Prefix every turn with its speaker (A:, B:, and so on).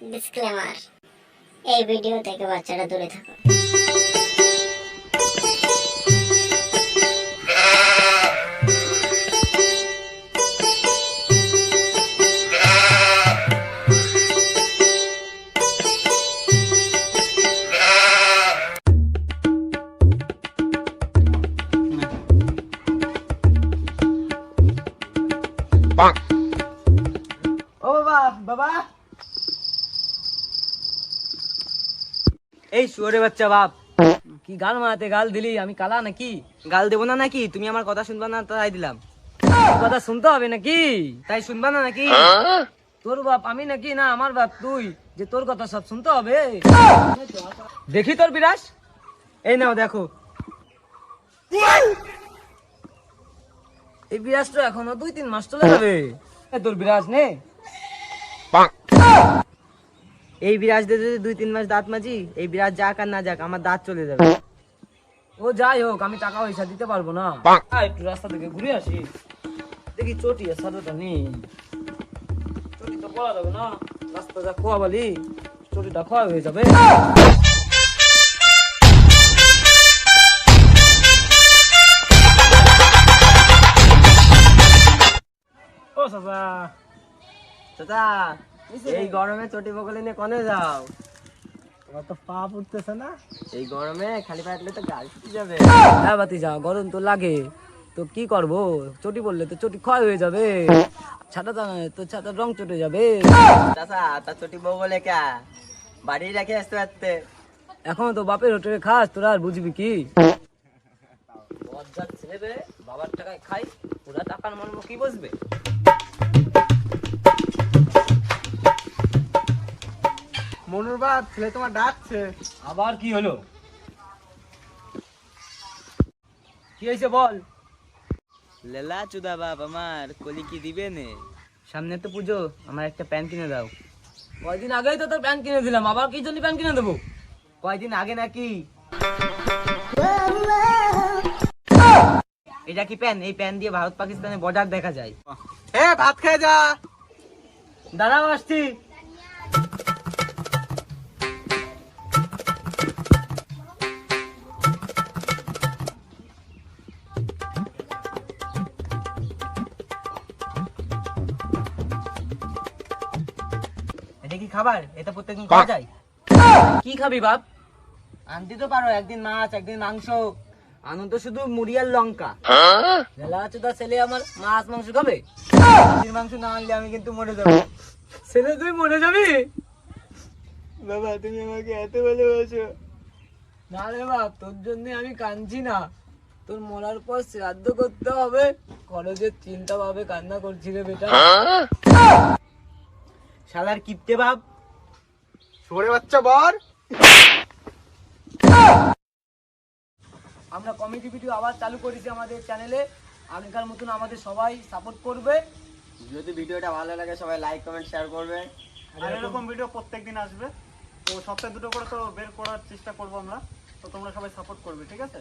A: Disclaimer এই video থেকে বাচ্চারা দূরে থাকুন
B: ও বাবা বাবা। এই শুয়ারে বাচ্চা বাপ, কি গাল মারাতে গাল দিলি? আমি কালা নাকি? গাল দেবো না নাকি? তুমি আমার কথা শুনবা না তাই দিলাম। কথা শুনতে হবে নাকি? তাই শুনবা না নাকি? তোর বাপ আমি নাকি না, আমার বাপ তুই? যে তোর কথা সব শুনতে হবে। দেখি তোর বিরাস। এই নাও, দেখো। এই বিরাজটা এখনও দুই তিন মাস চলে যাবে। তোর বিরাজ নে। এই বিরাজ দিয়ে যদি দুই তিন মাস দাঁত মাজি এই বিরাজ যাক আর না যাক আমার দাঁত চলে যাবে। ও যাই হোক আমি টাকা পয়সা দিতে পারব না। আয়, একটু রাস্তা থেকে ঘুরে আসি। দেখি চটি আর সাদাটা নেই। চটি তো পড়া যাবে না। রাস্তা যা খোয়া বলি চটিটা খোয়া হয়ে যাবে। ও সাদা চাচা এই গরমে চটি বগলে নিয়ে কনে যাও?
C: তোমার তো পা উঠতেছে না?
B: এই গরমে খালি পায়ে তো গাল ফুটে যাবে। হ্যাঁ বাতি যা গরম তো লাগে। তো কি করব? চটি বললে তো চটি ক্ষয় হয়ে যাবে। নয় তো ছাতার রং চটে যাবে।
D: চাচা তা চটি বউ বলে কে? বাড়ি রেখে আসতে পারতে
B: এখন তো বাপের হোটেলে খাস তোরা আর বুঝবি কি? বাবার টাকায় খাই ওরা টাকার মর্ম কি বুঝবে?
C: মনুর ছেলে তোমার ডাকছে।
B: আবার কি হলো? কি হয়েছে বল?
D: লেলা চুদা বাপ আমার কলি কি দিবে নে?
B: সামনে তো পুজো আমার একটা প্যান্ট কিনে দাও। কয়দিন আগেই তো তোর প্যান্ট কিনে দিলাম আবার কি জন্য প্যান্ট কিনে দেবো? কয়দিন আগে নাকি? এটা কি প্যান এই প্যান দিয়ে ভারত পাকিস্তানের বর্ডার দেখা যায়।
C: এ ভাত খেয়ে যা।
B: দাঁড়াও আসছি। এটা কি খাবার? এটা প্রত্যেকদিন খাওয়া যায়? কি খাবি বাপ? আনতে তো পারো একদিন মাছ একদিন মাংস। আনন্দ শুধু মুড়ি আর লঙ্কা। বেলা আছে তো ছেলে আমার মাছ মাংস খাবে? মাংস না আনলে আমি কিন্তু মরে যাব। ছেলে তুই মরে যাবি?
C: বাবা তুমি আমাকে এত ভালোবাসো।
B: না রে বাপ তোর জন্য আমি কাঁদছি না। তোর মরার পর শ্রাদ্ধ করতে হবে। খরচের চিন্তা ভাবে কান্না করছি রে বেটা। শালার কিপটে বাপ।
C: সরে বাচ্চা বর।
B: আমরা কমেডি ভিডিও আবার চালু করেছি আমাদের চ্যানেলে আগেকার মতন আমাদের সবাই সাপোর্ট করবে।
D: যদি ভিডিওটা ভালো লাগে সবাই লাইক কমেন্ট শেয়ার করবে।
C: আর এরকম ভিডিও প্রত্যেকদিন আসবে। তো সপ্তাহে দুটো করে তো বের করার চেষ্টা করব আমরা। তো তোমরা সবাই সাপোর্ট করবে ঠিক আছে?